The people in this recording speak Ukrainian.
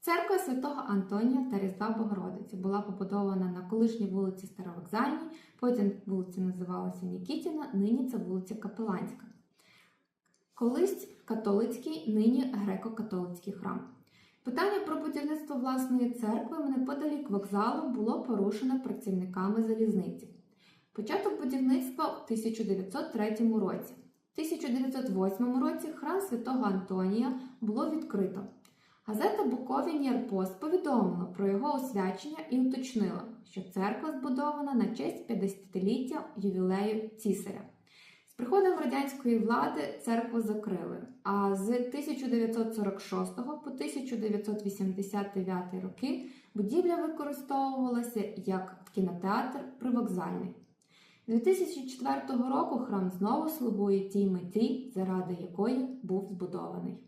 Церква святого Антонія та Різдва Богородиці була побудована на колишній вулиці Старовокзальній, потім вулиця називалася Нікітіна, нині це вулиця Капеланська. Колись католицький, нині греко-католицький храм. Питання про будівництво власної церкви неподалік вокзалу було порушено працівниками залізниці. Початок будівництва в 1903 році. В 1908 році храм святого Антонія було відкрито. Газета Буковін Ярпост повідомила про його освячення і уточнила, що церква збудована на честь 50-ліття ювілею цісаря. З приходом радянської влади церкву закрили, а з 1946 по 1989 роки будівля використовувалася як кінотеатр привокзальний. 2004 року храм знову слугує тій меті, заради якої був збудований.